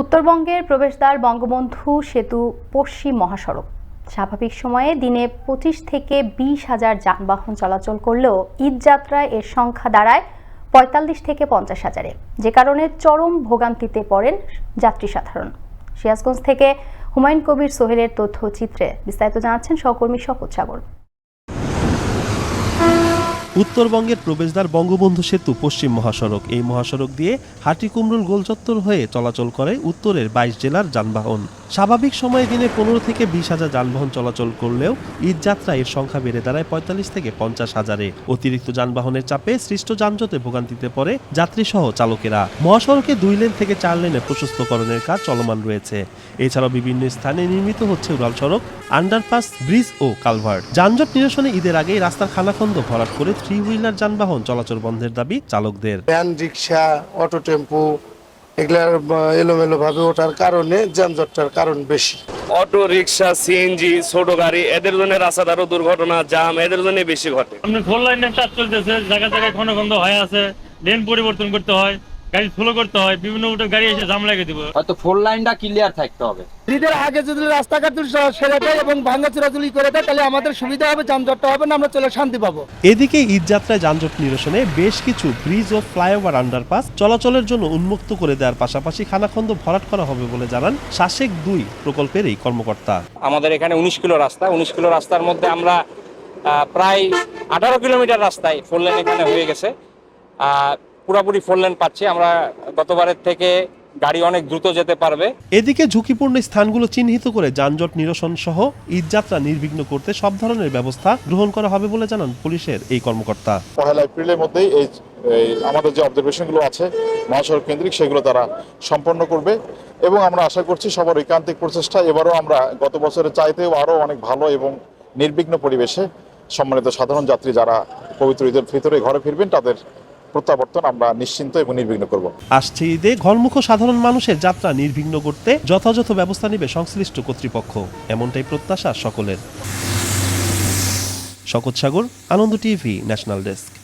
উত্তরবঙ্গের প্রবেশদ্বার বঙ্গবন্ধু সেতু পশ্চিম মহাসড়ক। স্বাভাবিক সময়ে দিনে পঁচিশ থেকে বিশ হাজার যানবাহন চলাচল করলেও ঈদ যাত্রায় এর সংখ্যা দাঁড়ায় পঁয়তাল্লিশ থেকে পঞ্চাশ হাজারে। যে কারণে চরম ভোগান্তিতে পড়েন যাত্রী সাধারণ। সিরাজগঞ্জ থেকে হুমায়ুন কবির সোহেলের তথ্যচিত্রে বিস্তারিত জানাচ্ছেন সহকর্মী শকত সাগর। উত্তরবঙ্গের প্রবেশদ্বার বঙ্গবন্ধু সেতু পশ্চিম মহাসড়ক। এই মহাসড়ক দিয়ে হাটিকুমরুল গোলচত্বর হয়ে চলাচল করে উত্তরের বাইশ জেলার যানবাহন। স্বাভাবিক সময়ে দিনে পনেরো থেকে বিশ হাজার যানবাহন চলাচল করলেও ঈদ যাত্রা এর সংখ্যা বেড়ে দাঁড়ায় পঁয়তাল্লিশ থেকে পঞ্চাশ হাজারে। অতিরিক্ত যানবাহনের চাপে সৃষ্ট যানজটে ভোগান্তিতে পড়ে যাত্রীসহ চালকেরা। মহাসড়কে দুই লেন থেকে চার লেনে প্রশস্তকরণের কাজ চলমান রয়েছে। এছাড়াও বিভিন্ন স্থানে নির্মিত হচ্ছে উড়াল সড়ক, আন্ডারপাস, ব্রিজ ও কালভার্ট। যানজট নিরসনে ঈদের আগেই রাস্তার খানাখন্দ ভরাট করে থ্রি হুইলার যানবাহন চলাচল বন্ধের দাবি চালকদের। ভ্যান, রিক্সা, অটো, টেম্পু এগুলার এলোমেলো ভাবে ওঠার কারণে যানজটটার কারণ বেশি। অটো রিক্সা সিএনজি ছোট গাড়ি এদের জন্য রাস্তার আরও দুর্ঘটনা জাম এদের জন্য বেশি ঘটে। আপনি ফোর লাইনের কাজ চলতেছে জায়গা জায়গায় খন্ড খন্ড হয়ে আছে লেন পরিবর্তন করতে হয়। গাড়ি স্লো করতে হয় বিভিন্ন উঠে গাড়ি এসে জাম লাগিয়ে দিব। হয়তো ফোর লাইনটা ক্লিয়ার থাকতে হবে। ঈদের আগে যদি রাস্তাঘাট সেরে দেয় এবং ভাঙাচোরা যদি করে দেয় তাহলে আমাদের সুবিধা হবে যানজটটা হবে না আমরা চলে শান্তি পাবো। এদিকে ঈদ যাত্রায় যানজট নিরসনে বেশ কিছু ব্রিজ ও ফ্লাইওভার আন্ডারপাস চলাচলের জন্য উন্মুক্ত করে দেওয়ার পাশাপাশি খানাখন্দ ভরাট করা হবে বলে জানান শাসেক দুই প্রকল্পের এই কর্মকর্তা। আমাদের এখানে উনিশ কিলো রাস্তা উনিশ কিলো রাস্তার মধ্যে আমরা প্রায় আঠারো কিলোমিটার রাস্তায় ফোর লেন এখানে হয়ে গেছে। আহ, পুরাপুরি ফোর লেন পাচ্ছি। আমরা গতবারের থেকে গাড়ি অনেক দ্রুত যেতে পারবে। এদিকে ঝুঁকিপূর্ণ স্থানগুলো চিহ্নিত করে যানজট নিরসন সহ ঈদযাত্রা নির্বিঘ্ন করতে সব ধরনের ব্যবস্থা গ্রহণ করা হবে বলে জানান পুলিশের এই কর্মকর্তা। পহেলা এপ্রিলের মধ্যেই এই আমাদের যে অবজারভেশনগুলো আছে মহাসড়ক কেন্দ্রিক সেগুলো তারা সম্পন্ন করবে। এবং আমরা আশা করছি সবার ঐকান্তিক প্রচেষ্টা এবারও আমরা গত বছরের চাইতেও আরও অনেক ভালো এবং নির্বিঘ্ন পরিবেশে সম্মানিত সাধারণ যাত্রী যারা পবিত্র ঈদের ভিতরে ঘরে ফিরবেন তাদের প্রত্যাবর্তন আমরা নিশ্চিন্ত এবং নির্বিঘ্ন করব। আসছে ঈদে ঘরমুখ সাধারণ মানুষের যাত্রা নির্বিঘ্ন করতে যথাযথ ব্যবস্থা নেবে সংশ্লিষ্ট কর্তৃপক্ষ। এমনটাই প্রত্যাশা সকলের। শকত Sagar, Ananda TV, national desk.